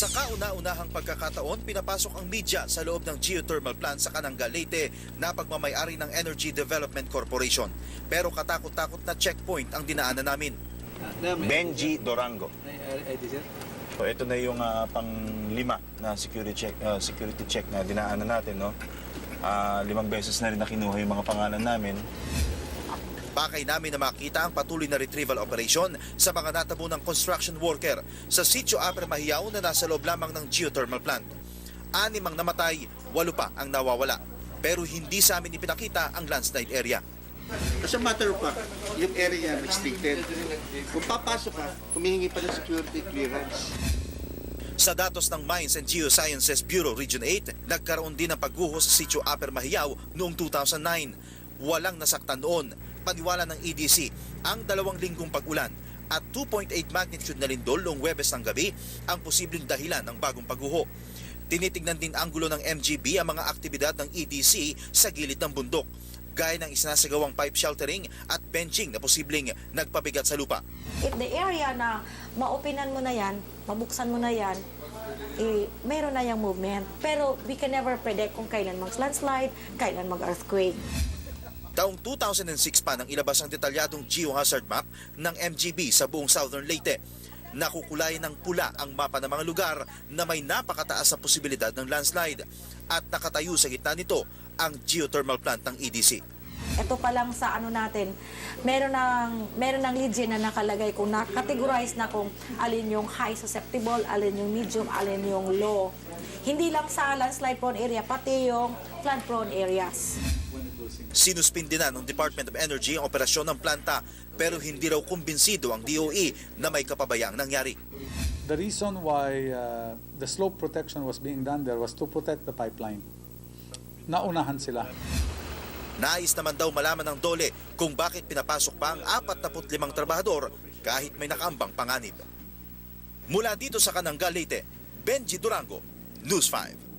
Sa kauna-unahang pagkakataon, pinapasok ang media sa loob ng geothermal plant sa Cananga, Leyte na pagmamayari ng Energy Development Corporation. Pero katakot-takot na checkpoint ang dinaanan namin. Benji Dorango. So ito na yung ah, pang-lima na security check ah, security check na dinaanan natin, no. Ah, limang beses na rin na kinuha yung mga pangalan namin. Pakay namin na makita ang patuloy na retrieval operation sa mga natabo ng construction worker sa sitio Upper Mahiyaw na nasa loob lamang ng geothermal plant. Anim ang namatay, walo pa ang nawawala. Pero hindi sa amin ipinakita ang landslide area. As a matter of fact, yung area restricted. Kung papasok ka, humihingi pa ng security clearance. Sa datos ng Mines and Geosciences Bureau Region 8, nagkaroon din ng pagguho sa sitio Upper Mahiyaw noong 2009. Walang nasaktan noon. Paniwala ng EDC, ang dalawang linggong pag-ulan at 2.8 magnitude na lindol noong Webes ng gabi ang posibleng dahilan ng bagong pagguho. Tinitignan din anggulo ng MGB ang mga aktibidad ng EDC sa gilid ng bundok, gaya ng isinasagawang pipe sheltering at benching na posibleng nagpabigat sa lupa. If the area na maopinan mo na yan, mabuksan mo na yan, eh, meron na yung movement. Pero we can never predict kung kailan mag-landslide, kailan mag-earthquake. Taong 2006 pa nang ilabas ang detalyadong geohazard map ng MGB sa buong Southern Leyte. Nakukulay ng pula ang mapa ng mga lugar na may napakataas na posibilidad ng landslide at nakatayo sa gitna nito ang geothermal plant ng EDC. Ito pa lang sa ano natin, meron ng, meron ng legend na nakalagay kung na-categorize na kung alin yung high susceptible, alin yung medium, alin yung low. Hindi lang sa landslide prone area, pati yung flood prone areas. Sinuspindi na ng Department of Energy ang operasyon ng planta pero hindi raw kumbinsido ang DOE na may kapabayaang nangyari. The reason why uh, the slope protection was being done there was to protect the pipeline. Naunahan sila. Nais naman daw malaman ng DOLE kung bakit pinapasok pa ang 45 trabahador kahit may nakaambang panganib. Mula dito sa Kananga, Leyte, Benji Durango, News 5.